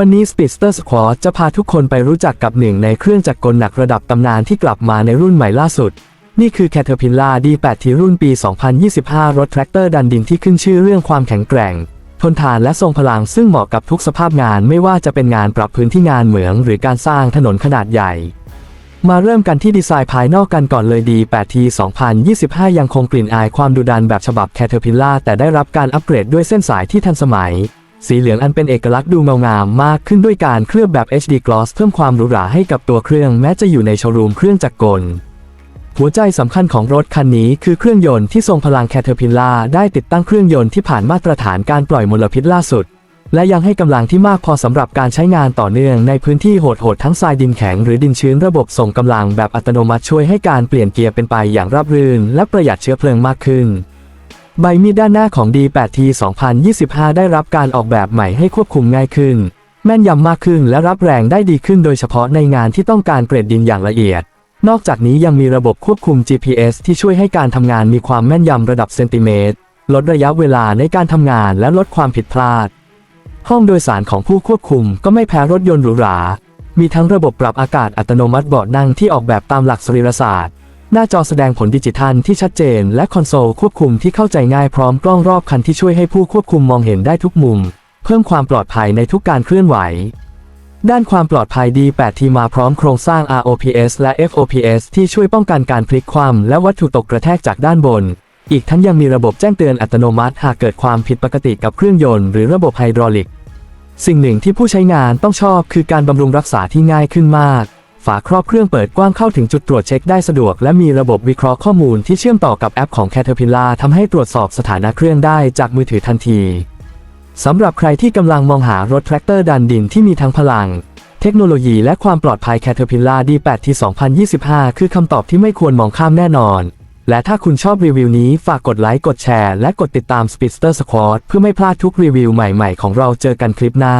วันนี้ Speedster Squad จะพาทุกคนไปรู้จักกับหนึ่งในเครื่องจักรกลหนักระดับตำนานที่กลับมาในรุ่นใหม่ล่าสุด นี่คือ Caterpillar D8 ที่รุ่นปี 2025 รถแทรกเตอร์ดันดินที่ขึ้นชื่อเรื่องความแข็งแกร่ง ทนทานและทรงพลังซึ่งเหมาะกับทุกสภาพงานไม่ว่าจะเป็นงานปรับพื้นที่งานเหมือง หรือการสร้างถนนขนาดใหญ่ มาเริ่มกันที่ดีไซน์ภายนอกกันก่อนเลย D8T 2025 ยังคงกลิ่นอายความดุดันแบบฉบับ Caterpillar แต่ได้รับการอัปเกรดด้วยเส้นสายที่ทันสมัย สีเหลืองอันเป็นเอกลักษณ์ดูเงางามมากขึ้นด้วยการเคลือบแบบ HD Gloss เพิ่มความหรูหราให้กับตัวเครื่องแม้จะอยู่ในโชว์รูมเครื่องจักรกล หัวใจสำคัญของรถคันนี้คือเครื่องยนต์ที่ทรงพลัง Caterpillar ได้ติดตั้งเครื่องยนต์ที่ผ่านมาตรฐานการปล่อยมลพิษล่าสุด และยังให้กำลังที่มากพอสำหรับการใช้งานต่อเนื่องในพื้นที่โหดๆทั้งทรายดินแข็งหรือดินชื้นระบบส่งกำลังแบบอัตโนมัติช่วยให้การเปลี่ยนเกียร์เป็นไปอย่างราบรื่น และประหยัดเชื้อเพลิงมากขึ้น ใบมีดด้านหน้าของ D8T 2025 ได้รับการออกแบบใหม่ให้ควบคุมง่ายขึ้น แม่นยำมากขึ้นและรับแรงได้ดีขึ้นโดยเฉพาะในงานที่ต้องการเกรดดินอย่างละเอียด นอกจากนี้ยังมีระบบควบคุม GPS ที่ช่วยให้การทำงานมีความแม่นยำระดับเซนติเมตร ลดระยะเวลาในการทำงานและลดความผิดพลาด ห้องโดยสารของผู้ควบคุมก็ไม่แพ้รถยนต์หรูหรา มีทั้งระบบปรับอากาศอัตโนมัติเบาะนั่งที่ออกแบบตามหลักสรีรศาสตร์ หน้าจอแสดงผลดิจิทัลที่ชัดเจน และคอนโซลควบคุมที่เข้าใจง่ายพร้อมกล้องรอบคันที่ช่วยให้ผู้ควบคุมมองเห็นได้ทุกมุม เพิ่มความปลอดภัยในทุกการเคลื่อนไหว ด้านความปลอดภัย D8 ทีมาพร้อมโครงสร้าง ROPS และ FOPS ที่ช่วยป้องกันการพลิกคว่ำและวัตถุตกกระแทกจากด้านบน อีกทั้งยังมีระบบแจ้งเตือนอัตโนมัติ หากเกิดความผิดปกติกับเครื่องยนต์หรือระบบไฮดรอลิก สิ่งหนึ่งที่ผู้ใช้งานต้องชอบคือการบำรุงรักษาที่ง่ายขึ้นมาก ฝาครอบเครื่องเปิดกว้างเข้าถึงจุดตรวจเช็คได้สะดวก และมีระบบวิเคราะห์ข้อมูลที่เชื่อมต่อกับแอปของ Caterpillar ทำให้ตรวจสอบสถานะเครื่องได้จากมือถือทันทีสำหรับใครที่กำลังมองหารถแทรกเตอร์ดันดินที่มีทั้งพลัง เทคโนโลยีและความปลอดภัย Caterpillar D8 ที่ 2025 คือคำตอบที่ไม่ควรมองข้ามแน่นอน และถ้าคุณชอบรีวิวนี้ฝากกดไลค์กดแชร์และกดติดตาม Speedster Squad เพื่อไม่พลาดทุกรีวิวใหม่ๆ ของเราเจอกันคลิปหน้า